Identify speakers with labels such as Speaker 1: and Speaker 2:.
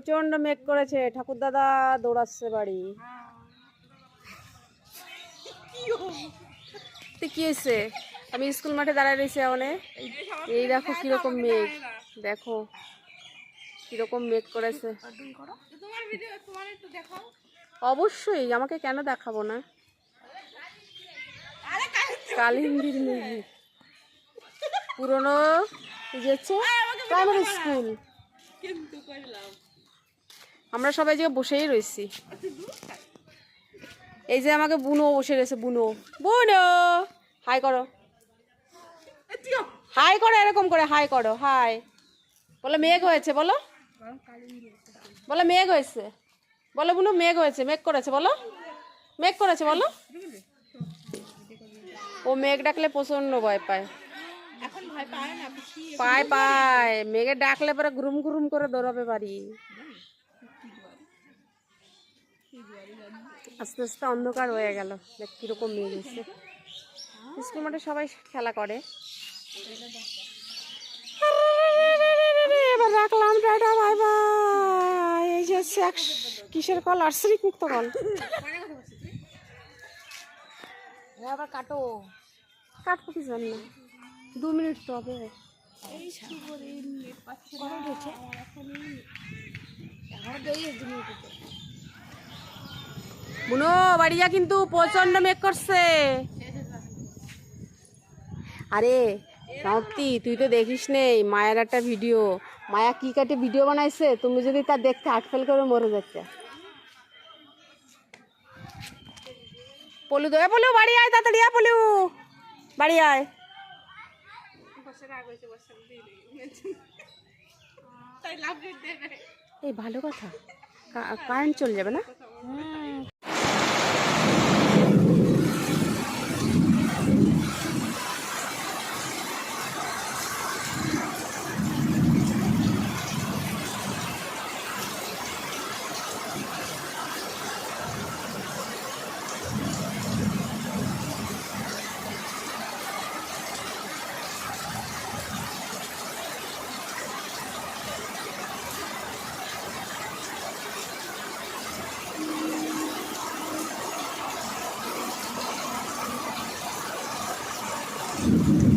Speaker 1: প্রচণ্ড মেঘ করেছে। ঠাকুর দাদা দৌড়াচ্ছে বাড়ি। কি হয়েছে? আমি স্কুল মাঠে দাঁড়ায় রয়েছি অনে এই দেখো কীরকম মেঘ। দেখো কীরকম মেঘ করেছে। অবশ্যই, আমাকে কেন দেখাবো না? কালিন্দির মুভি পুরনো যে প্রাইমারি স্কুল আমরা সবাই যে বসেই রয়েছি। এই যে আমাকে বুনো বসে রয়েছে, বুনো। বুনো! হাই করো। হাই করো, এরকম করে হাই করো হাই বলো, মেঘ হয়েছে, বলো। বলো, মেঘ হয়েছে। বলো, বুনু, মেঘ হয়েছে, মেঘ করেছে, বলো। মেঘ করেছে, বলো। ও মেঘ ডাকলে প্রচণ্ড ভয় পায়। পায় পায়। মেঘে ডাকলে পরে গুরুম গুরুম করে দৌড়াবে বাড়ি। আস্তে আস্তে অন্ধকার হয়ে গেল। দেখ কীরকম মেঘ এসে স্কুল মাঠে সবাই খেলা করে। এবার রাখলাম টাটা বাই বাই। এই যে কিসের কল? আর্সেনিক মুক্ত কল
Speaker 2: আবার কাটো।
Speaker 1: কাটবো কি জানি না। দু মিনিট তো হবে। বুনো বাড়ি যা কিন্তু প্রচণ্ড মেঘ করছে। আরে নপ্তি তুই তো দেখিস নেই, মায়ের একটা ভিডিও। মায়া কি কাটে ভিডিও বানাইছে? তুমি যদি তা দেখতে আটফেল করে মরে যাচ্ছে পলু দে পলু, বাড়ি আয় তাড়াতাড়ি, আয় পলু। বাড়ি আয়। এই ভালো কথা কারেন্ট চলে যাবে না?
Speaker 2: Thank you.